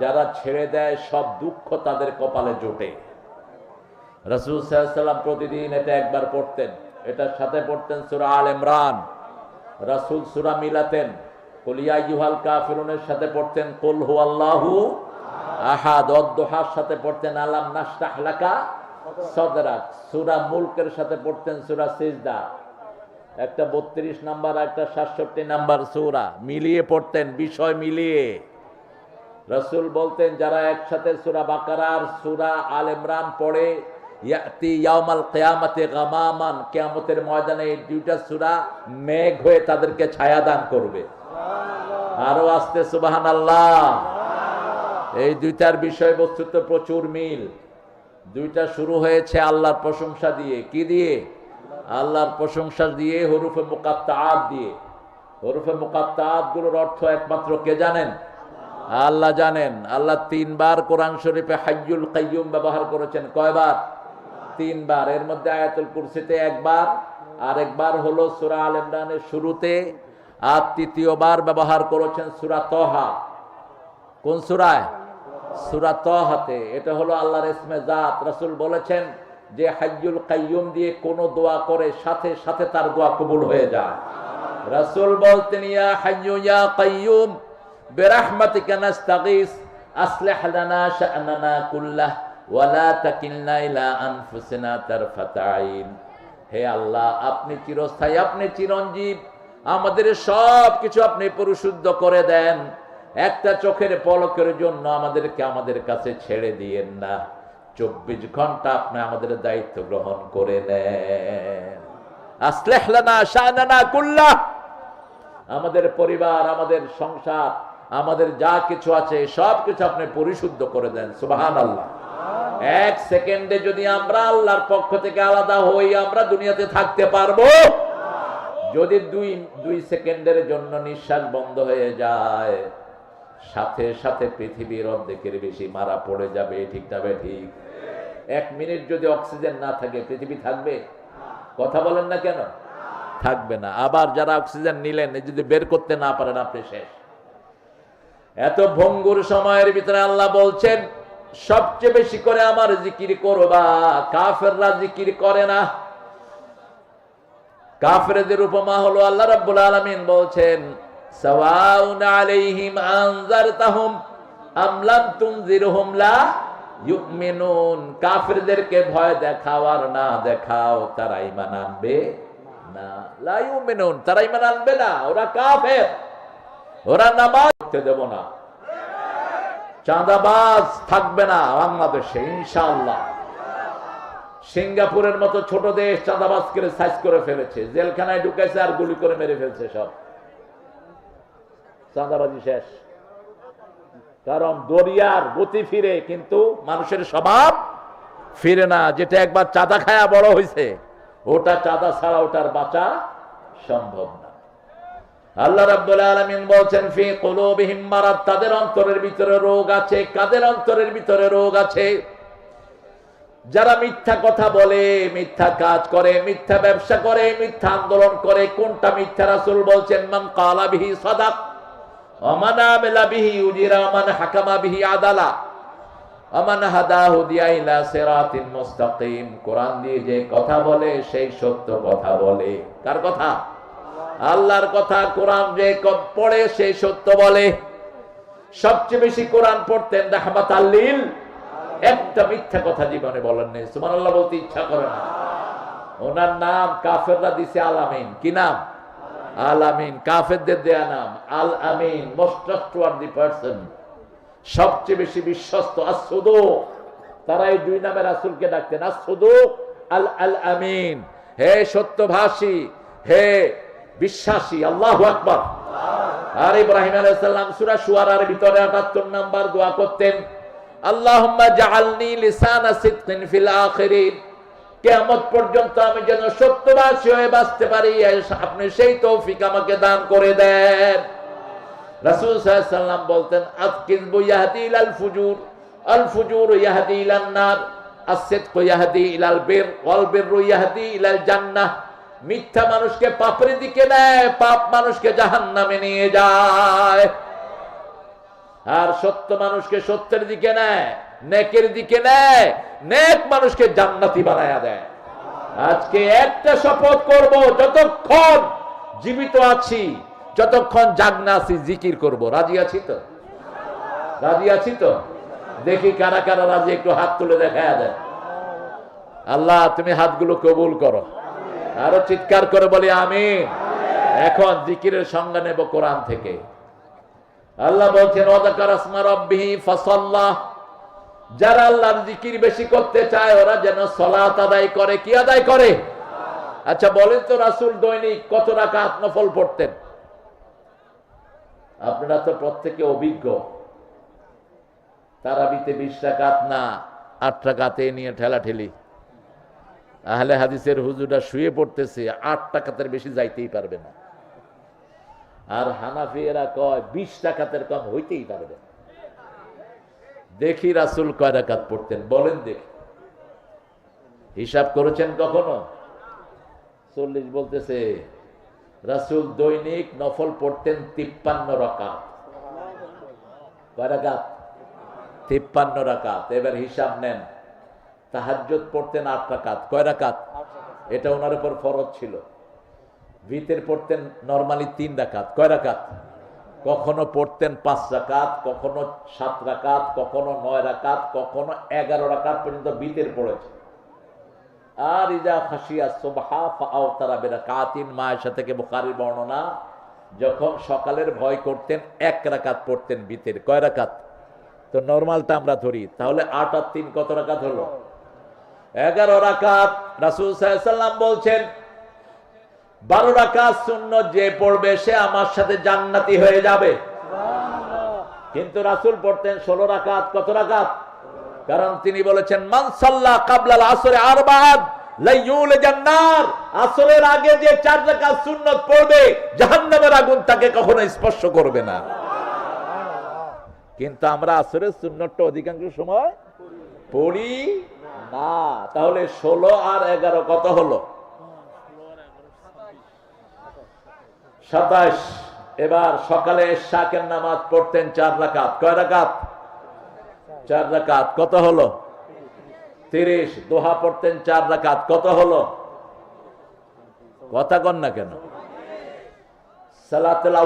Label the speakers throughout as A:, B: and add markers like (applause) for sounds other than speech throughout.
A: যারা ছেড়ে দেয়, সব দুঃখ তাদের কপালে জোটে। রসুল সাল্লাম প্রতিদিন এটা একবার পড়তেন। এটার সাথে পড়তেন সুরা আল ইমরান। রাসুল সুরা মিলাতেন। কলিয়া ইউহাল কাফিরুনের সাথে পড়তেন, কুল হু আল্লাহু আহাদ। অদ্দোহার সাথে পড়তেন, আলাম নাস্তাহ লাকা সদরাক। সুরা মুলকের সাথে পড়তেন, সুরা সিজদা। একটা বত্রিশ নাম্বার, একটা সাতষট্টি নাম্বার সুরা। মিলিয়ে পড়তেন, বিষয় মিলিয়ে। রসুল বলতেন, যারা একসাথে সুরা বাকারার সুরা আল ইমরান পড়ে, ইয়াতি ইয়াউমাল কিয়ামতে গামামান, কিয়ামতের ময়দানে এই দুইটা সুরা মেঘ হয়ে তাদেরকে ছায়া দান করবে। আরও আসতে সুবহানাল্লাহ। এই দুইটার বিষয়বস্তু তো প্রচুর মিল। দুইটা শুরু হয়েছে আল্লাহর প্রশংসা দিয়ে। কি দিয়ে? আল্লাহর প্রশংসা দিয়ে, হরুফে মুকাত্তাআত দিয়ে। হরুফে মুকাত্তাআতগুলোর অর্থ একমাত্র কে জানেন? আল্লাহ জানেন, আল্লাহ তিনবার কোরআন শরীফে হাইয়ুল কাইয়ুম ব্যবহার করেছেন। কয়বার? তিনবার। এর মধ্যে আয়াতুল কুরসিতে একবার আর একবার হলো সূরা আল ইমরানের শুরুতে, আর তৃতীয়বার ব্যবহার করেছেন সূরা তহা। কোন সূরায়? সূরা তহাতে। এটা হলো আল্লাহর ইসমে জাত। রাসূল বলেছেন যে হাইয়ুল কাইয়ুম দিয়ে কোন দোয়া করে সাথে সাথে তার দোয়া কবুল হয়ে যায়। রাসূল বলতেন, ইয়া হাইয়ু, ইয়া কাইয়ুম برحمتك نستغيث أصلح لنا شأننا كله ولا تكلنا إلى أنفسنا طرفة عين হে আল্লাহ আপনি চিরস্থায়ী আপনি চিরঞ্জীব আমাদের সব কিছু আপনি পরিশুদ্ধ করে দেন একটা চোখের পলকের জন্য আমাদেরকে আমাদের কাছে ছেড়ে দিয়েন না চব্বিশ ঘন্টা আপনি আমাদের দায়িত্ব গ্রহণ করে নেন আসলেহলানা শাহানা কুল্লাহ আমাদের পরিবার আমাদের সংসার আমাদের যা কিছু আছে, সব কিছু আপনি পরিশুদ্ধ করে দেন সুবাহান আল্লাহ এক সেকেন্ডে যদি আমরা আল্লাহর পক্ষ থেকে আলাদা হই, আমরা দুনিয়াতে থাকতে পারব? যদি দুই দুই সেকেন্ডের জন্য নিঃশ্বাস বন্ধ হয়ে যায়, সাথে সাথে পৃথিবীর অর্ধেকের বেশি মারা পড়ে যাবে, ঠিক যাবে ঠিক? এক মিনিট যদি অক্সিজেন না থাকে, পৃথিবী থাকবে? কথা বলেন না কেন? থাকবে না। আবার যারা অক্সিজেন নিলেন যদি বের করতে না পারেন, আপনি শেষ। এত ভঙ্গুর সময়ের ভিতরে আল্লাহ বলছেন, সবচেয়ে বেশি করে আমার জিকির করবা। কাফেররা জিকির করে না। কাফেরদের উপমা হলো আল্লাহ রাব্বুল আলামিন বলছেন, সাওয়াউন আলাইহিম আনজারতাহুম আম লাম তুনজিরহুম লা ইউমিনুন। কাফেরদেরকে ভয় দেখাও আর না দেখাও, তারা ঈমান আনবে না। লা ইউমিনুন, তারা ঈমান আনবে না, ওরা কাফের। ওরা নামাজ দেব না। চাঁদাবাজ থাকবে না বাংলাদেশে, ইনশাআল্লাহ। সিঙ্গাপুরের মতো ছোট দেশ চাঁদাবাজ করে সাইজ করে ফেলেছে, জেলখানায় ঢুকেছে আর গুলি করে মেরে ফেলছে সব। চাঁদাবাজি শেষ। কারণ দরিয়ার গতি ফিরে, কিন্তু মানুষের স্বভাব ফিরে না। যেটা একবার চাঁদা খায়া বড় হয়েছে ওটা চাঁদা ছাড়া ওটার বাঁচা সম্ভব না। আল্লাহ রাব্বুল আলামিন বলছেন, ফি কুলুবিহিম মারাদ তাদের অন্তরের ভিতরে রোগ আছে। কাদের অন্তরের ভিতরে রোগ আছে? যারা মিথ্যা কথা বলে, মিথ্যা কাজ করে, মিথ্যা ব্যবসা করে, মিথ্যা আন্দোলন করে, কোনটা মিথ্যা? রাসূল বলছেন, মান কালা বিহি সাদাক ওমান আমিলা বিহি উজিরা ওমান হাকামা বিহি আদালা ওমান হাদাহু দিয়া ইলা সিরাতিন মুস্তাকিম। কোরআন দিয়ে যে কথা বলে, সেই সত্য কথা বলে। কার কথা? আল্লাহর কথা কোরআন যে ক- পড়ে সেই সত্য বলে। সবচেয়ে বেশি কোরআন পড়তেন রাহমাত আল্লিল একটা মিথ্যা কথা জীবনে বলেন নেই। সুবহানাল্লাহ বলতে ইচ্ছা করে না। ওনার নাম কাফেররা দিছে আল আমিন। কি নাম? আল আমিন। কাফেরদের দেয়া নাম আল আমিন মোস্ট ট্রাস্টওয়ার্দি পারসন সবচেয়ে বেশি বিশ্বস্ত আসুদু তারা এই দুই নামে রাসূলকে ডাকতেন। আসুদু আল আল আমিন। হে সত্যভাষী, হে বিশ্বাসী, আল্লাহু আকবার। আর ইব্রাহিম আলাইহিস সালাম সূরা শুআরার ভিতরে 78 নাম্বার দোয়া করতেন, আল্লাহুম্মা জাআলনি লিসানা সিদকিন ফিল আখিরিন। কিয়ামত পর্যন্ত আমি যেন সত্যবাসী হয়ে বাঁচতে পারি আপনি সেই তৌফিক আমাকে দান করে দেন। রাসূল সাল্লাম বলতেন, আতকিযবু ইয়াহদি ইলাল ফুজুর। আল ফুজুর ইয়াহদি ইলান নার আসিদকু ইয়াহদি ইলাল বির, ওয়াল বিরু ইয়াহদি ইলাল জান্নাহ। মিথ্যা মানুষকে পাপের দিকে নেয়, পাপ মানুষকে জাহান্নামে নিয়ে যায়। আর সত্য মানুষকে সত্যের দিকে নেয়, নেকের দিকে নেয়, নেক মানুষকে জান্নাতি বানায়া দেয়। আজকে একটা শপথ করব, যতক্ষণ জীবিত আছি, যতক্ষণ জাগনা আছি, জিকির করব। রাজি আছি তো? রাজি আছি তো? দেখি কারা কারা রাজি, একটু হাত তুলে দেখা দেয়। আল্লাহ, তুমি হাতগুলো কবুল করো। আরও চিৎকার করে বলি আমি এখন জিকিরের সংজ্ঞা নেব কোরআন থেকে। আল্লাহ বলছেন যারা আল্লাহর জিকির বেশি করতে চায়, ওরা যেন সলাত আদায় করে। কি আদায় করে? আচ্ছা বলেন তো, রাসুল দৈনিক কত রাকাত নফল পড়তেন? আপনারা তো প্রত্যেকে অভিজ্ঞ। তারাবিতে বিশ টাকাত না, আট টাকাতে নিয়ে ঠেলাঠেলি। আহলে হাদিসের হুজুরা শুয়ে পড়তেছে, আট টাকাতের বেশি যাইতেই পারবে না। আর হানাফিয়েরা কয়, বিশ টাকাতের কম হইতেই পারবে দেখি রাসুল কয় রাকাত পড়তেন, বলেন দেখি। হিসাব করেছেন কখনো? চল্লিশ বলতেছে, রাসুল দৈনিক নফল পড়তেন তিপ্পান্ন রাকাত। কয় রাকাত? তিপ্পান্ন রাকাত। এবার হিসাব নেন। তাহাজ্জুদ পড়তেন আট রাকাত। কয় রাকাত? এটা ওনার উপর ফরজ ছিল। ভিতের পড়তেন নরমালি তিন রাকাত। কয় রাকাত? কখনো পড়তেন পাঁচ রাকাত, কখনো সাত রাকাত, কখনো নয় রাকাত, কখনো এগারো রাকাত পর্যন্ত ভিতের পড়েছে। আর ইজা খাসিয়া সোবাহা ফাও তারা বেরা কাতিন মায়ের থেকে বুখারির বর্ণনা? যখন সকালের ভয় করতেন, এক রাকাত পড়তেন ভিতের। কয় রাকাত? তো নর্মালটা আমরা ধরি। তাহলে আট আর তিন কত রাকাত হলো? এগারো রাকাত রাসুল সাল্লাম বলছেন, বারো রাকাত শূন্য যে পড়বে সে আমার সাথে জান্নাতি হয়ে যাবে। কিন্তু রাসুল পড়তেন ষোলো রাকাত, কত রাকাত? কারণ তিনি বলেছেন মানসাল্লাহ কাবলাল আসরে জান্নার। আসরের আগে যে চার রাকাত সুন্নত পড়বে, জাহান্নামের আগুন তাকে কখনো স্পর্শ করবে না। কিন্তু আমরা আসরের সুন্নতটা অধিকাংশ সময় পড়ি? না। তাহলে ষোলো আর এগারো কত হলো? সাতাশ। এবার সকালে শাকের নামাজ পড়তেন চার রাকাত। কয় রাকাত? চার রাকাত। কত হলো? তিরিশ। দোহা পড়তেন চার রাকাত। কত হলো? কথা কন না কেন? সালাতুল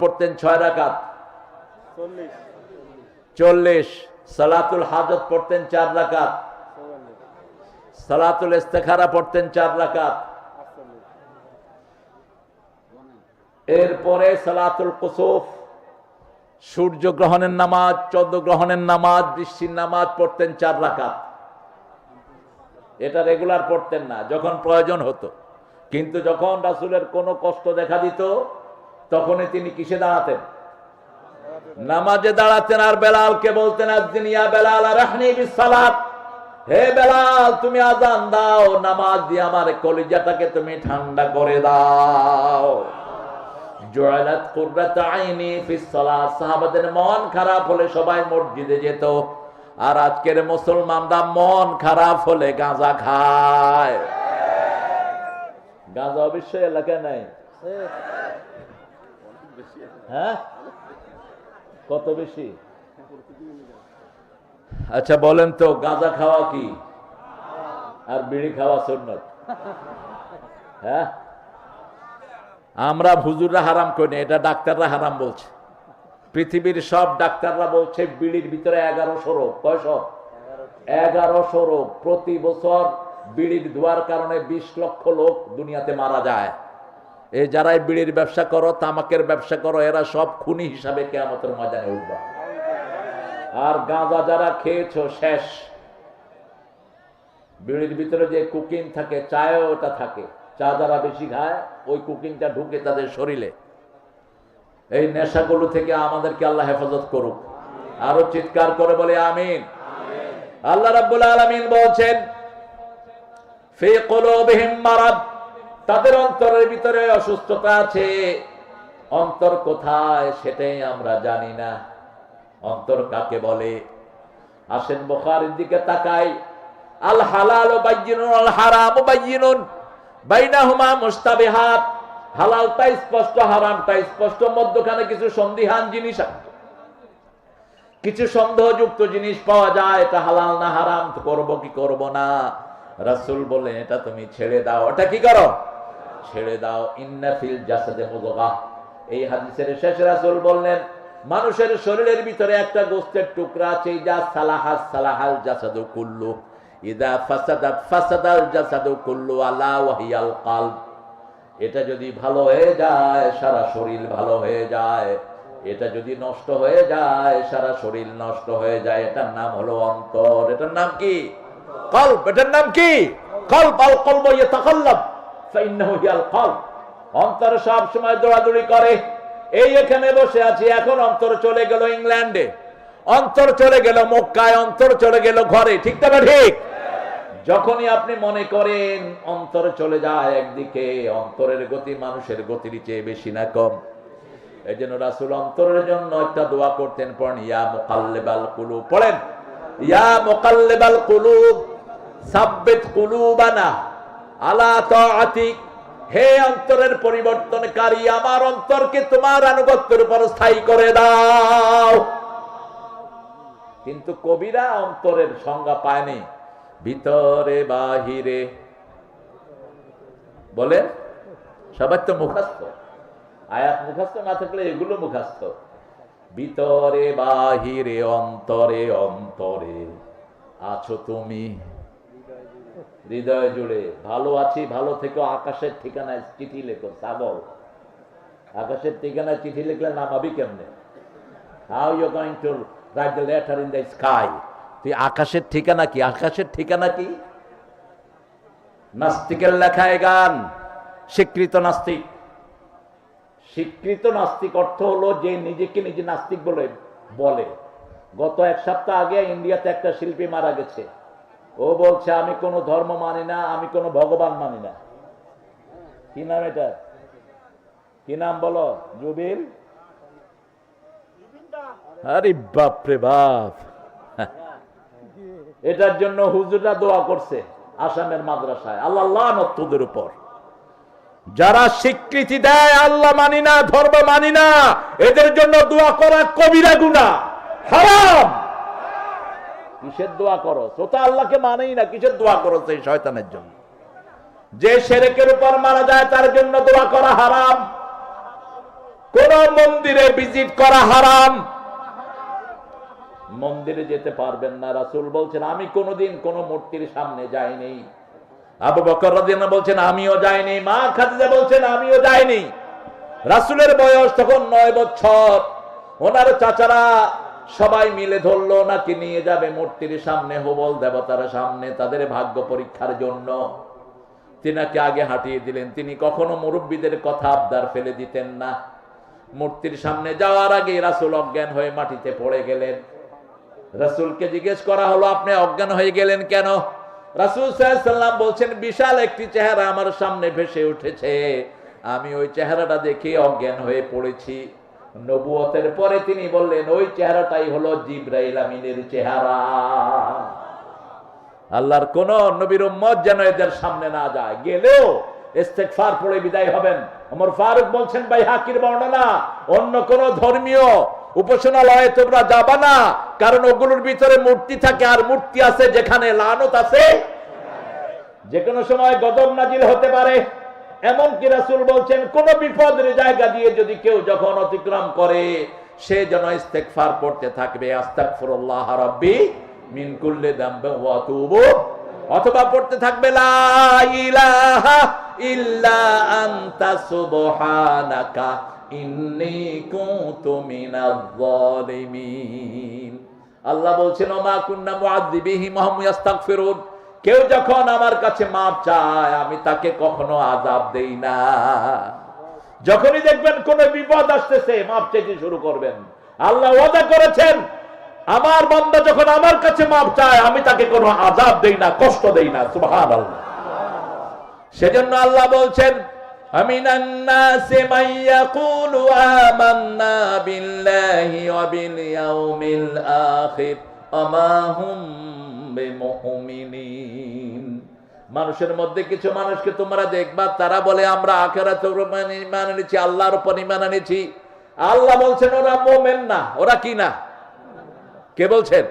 A: পড়তেন ছয় রাকাত। চল্লিশ। সালাতুল হাজত পড়তেন চার রাকাত। সালাতুল ইস্তেখারা পড়তেন চার রাকাত। এরপরে সালাতুল কুসুফ, সূর্য গ্রহণের নামাজ, চন্দ্র গ্রহণের নামাজ, বৃষ্টির নামাজ পড়তেন চার রাকাত। এটা রেগুলার পড়তেন না, যখন প্রয়োজন হতো। কিন্তু যখন রাসুলের কোনো কষ্ট দেখা দিত, তখনই তিনি কিসে দাঁড়াতেন? নামাজে দাঁড়াতেন আর বেলালকে বলতেন ইয়া বেলাল রাহনি বিসালাত হে বেলাল, তুমি আজান দাও, নামাজ দিয়ে আমার কলিজাটাকে তুমি ঠান্ডা করে দাও। জুআলাত কুররাত আইনি ফিস সালাত সাহাবাদের মন খারাপ হলে সবাই মসজিদে যেত, আর আজকের মুসলমানরা মন খারাপ হলে গাঁজা খায়। গাঁজা অবশ্যই এলাকায় নাই? হ্যাঁ? কত বেশি? আচ্ছা বলেন তো, গাঁজা খাওয়া কি? আর বিড়ি খাওয়া সুন্নত। হ্যাঁ? আমরা হুজুররা হারাম করি এটা ডাক্তাররা হারাম বলছে। পৃথিবীর সব ডাক্তাররা বলছে, বিড়ির ভিতরে এগারোশো রোগ। কয়শ? এগারোশো রোগ। প্রতি বছর বিড়ির ধোয়ার কারণে বিশ লক্ষ লোক দুনিয়াতে মারা যায়। এই যারাই বিড়ির ব্যবসা করো, তামাকের ব্যবসা করো, এরা সব খুনি হিসাবে কেয়ামতের ময়দানে উঠবা। আর গাঁজা যারা খেয়েছো, শেষ। বিড়ির ভিতরে যে কুকিং থাকে, চায়ও ওটা থাকে। চা যারা বেশি খায়, ওই কুকিংটা ঢুকে তাদের শরীরে। এই নেশাগুলো থেকে আমাদেরকে আল্লাহ হেফাজত করুক। আরও চিৎকার করে বলে, আমিন। আল্লাহ রাব্বুল আলামিন বলছেন, ফি কুলুবিহিম মারাদ। তাদের অন্তরের ভিতরে অসুস্থতা আছে। অন্তর কোথায় সেটাই আমরা জানি না। অন্তর কাকে বলে? আসেন বুখারীর দিকে তাকাই। আল হালাল বাইয়িনুন, আল হারাম বাইনাহুমা মুস্তাবিহাত হালালটা স্পষ্ট, হারামটা স্পষ্ট। মধ্যখানে কিছু সন্দিহান জিনিস আছে। কিছু সন্দেহযুক্ত জিনিস পাওয়া যায়। এটা হালাল না হারাম? করব কি করব না? রাসূল বললেন, এটা তুমি ছেড়ে দাও। ওটা কি করো? ছেড়ে দাও। ইন্নাফিল জাসাদে মুদগা এই হাদিসের শেষ রাসূল বললেন, মানুষের শরীরের ভিতরে একটা গোস্তের টুকরা আছে যা সালাহাস সালাহাল জাসাদু কুল্লু। ইদা ফাসাদাত ফাসাদাল জাসাদু কুল্লু আলা ওয়াহিয়াল কালব। এটা যদি ভালো হয়ে যায়, সারা শরীর ভালো হয়ে যায়। এটা যদি নষ্ট হয়ে যায়, সারা শরীর নষ্ট হয়ে যায়। এটার নাম হলো অন্তর। এটার নাম কি? কল্প এটার নাম কি? কল্প আল কল্প হিয়াল কল্প অন্তর সব সময় দৌড়াদৌড়ি করে। এই এখানে বসে আছি, এখন অন্তর চলে গেল ইংল্যান্ডে। অন্তর চলে গেল মক্কায়, অন্তর চলে গেল ঘরে। ঠিক তবে ঠিক? যখনই আপনি মনে করেন অন্তর চলে যায় একদিকে, অন্তরের গতি মানুষের গতির চেয়ে বেশি না কম। এই জন্য রাসুল অন্তরের জন্য একটা দোয়া করতেন, পড়েন, ইয়া মোকাল্লেবাল কুলুব। পড়েন, ইয়া মোকাল্লেবাল কুলুব, সাব্বিত কুলুবানা। হে অন্তরের পরিবর্তনকারী, আমার অন্তরকে তোমার আনুগত্যের উপর স্থায়ী করে দাও। কিন্তু কবিরা অন্তরের সংজ্ঞা পায়নি ভিতরে, বাহিরে। বলেন সবার তো মুখাস্ত আয়াত মুখাস্ত না থাকলে এগুলো মুখাস্ত ভিতরে, বাহিরে, অন্তরে অন্তরে আছো তুমি। হৃদয় জুড়ে, ভালো আছি, ভালো থেকে, আকাশের ঠিকানায় চিঠি লেখো ছাগল আকাশের ঠিকানায় চিঠি লিখলে নামাবি কেমনে? How you going to write the letter in the sky তুই আকাশের ঠিকানা কি? আকাশের ঠিকানা কি? নাস্তিকের লেখায় গান, স্বীকৃত নাস্তিক। স্বীকৃত নাস্তিক অর্থ হলো যে নিজেকে নিজে নাস্তিক বলে বলে। গত এক সপ্তাহ আগে ইন্ডিয়াতে একটা শিল্পী মারা গেছে। ও বলছে আমি কোনো ধর্ম মানি না আমি কোনো ভগবান মানি না। কি নাম এটা? কি নাম বলো? জুবিল? আরে বাপ রে (laughs) বাপ। এটার জন্য হুজুরা দোয়া করছে আসামের মাদ্রাসায় আল্লাহ লানতদের উপর। যারা স্বীকৃতি দেয় আল্লাহ মানি না ধর্ম মানি না এদের জন্য দোয়া করা কবিরা গুণা হারাম। কিসের দোয়া করো? তো তো আল্লাহকে মানেই না কিসের দোয়া করো সেই শয়তানের জন্য। যে সেরেকের উপর মারা যায়, তার জন্য দোয়া করা হারাম। কোন মন্দিরে ভিজিট করা হারাম। মন্দিরে যেতে পারবেন না। রাসুল বলছেন, আমি কোনোদিন কোন মূর্তির সামনে যাইনি। আবু বকর বলছেন, আমিও যাইনি। মা খাদিজা বলছেন, আমিও যাইনি। রাসুলের বয়স তখন নয় বছর। ওনার চাচারা সবাই মিলে ধরলো নাকি নিয়ে যাবে মূর্তির সামনে, হোবল দেবতার সামনে তাদের ভাগ্য পরীক্ষার জন্য। তিনাকে আগে হাঁটিয়ে দিলেন। তিনি কখনো মুরব্বীদের কথা আবদার ফেলে দিতেন না। মূর্তির সামনে যাওয়ার আগে রাসুল অজ্ঞান হয়ে মাটিতে পড়ে গেলেন। রাসুলকে জিজ্ঞেস করা হলো, আপনি অজ্ঞান হয়ে গেলেন কেন? রাসুল সাল্লাম বলছেন, বিশাল একটি চেহারা আমার সামনে ভেসে উঠেছে। আমি ওই চেহারাটা দেখে অজ্ঞান হয়ে পড়েছি। নবুয়তের পরে তিনি বললেন, ওই চেহারাটাই হলো জিব্রাইল আমিনের চেহারা। আল্লাহর কোন নবীর উম্মত যেন এদের সামনে না যায়। গেলেও ইস্তেগফার পড়ে বিদায় হবেন। ফারুক বলছেন, ভাই, হাকির বর্ণনা অন্য কোন ধর্মীয় উপাসনালয়ে তোমরা যাবা না। কারণ ওগুলোর ভিতরে মূর্তি থাকে আর মূর্তি আছে যেখানে লানত আছে। যে কোনো সময় গদম নাজিল হতে পারে। এমন কি রাসূল বলছেন, কোন বিপদের জায়গা দিয়ে যদি কেউ যখন অতিক্রম করে, সে যেন ইস্তেগফার পড়তে থাকবে। আস্তাগফিরুল্লাহ রাব্বি মিন কুল্লি দামবে অথবা পড়তে থাকবে, লা ইল্লা আনতা সুবহানাকা ইন্নী কুনতু মিনাজ জালিমিন আল্লাহ বলছেন, ওমা কুন্না মুআযিবিহিম ওয়া হুম ইস্তাগফিরুন কেউ যখন আমার কাছে মাপ চায়, আমি তাকে কখনো আযাব দেই না। যখনই দেখবেন কোন বিপদ আসতেছে, মাপ চাইতে শুরু করবেন। আল্লাহ ওয়াদা করেছেন, আমার বান্দা যখন আমার কাছে মাপ চায়, আমি তাকে কোনো আযাব দেই না, কষ্ট দেই না, সুবহানাল্লাহ। সেজন্য আল্লাহ বলছেন হুম বিমুমিনিন মানুষের মধ্যে কিছু মানুষকে তোমরা দেখবা, তারা বলে, আমরা আখেরাত ইমান এনেছি, আল্লাহর উপর ইমান এনেছি। আল্লাহ বলছেন, ওরা মোমেন না, ওরা কি না? কে বলছেন?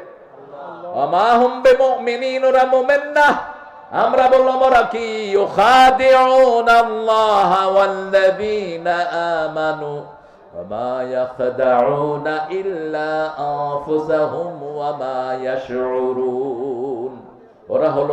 A: ওরা মুমিন না। আমরা বললাম, ওরা কি? ইউখাদিউন আল্লাহ ওয়াল্লাযীনা আমানু। وما يخدعون إلا أنفسهم وما يشعرون ওরা হলো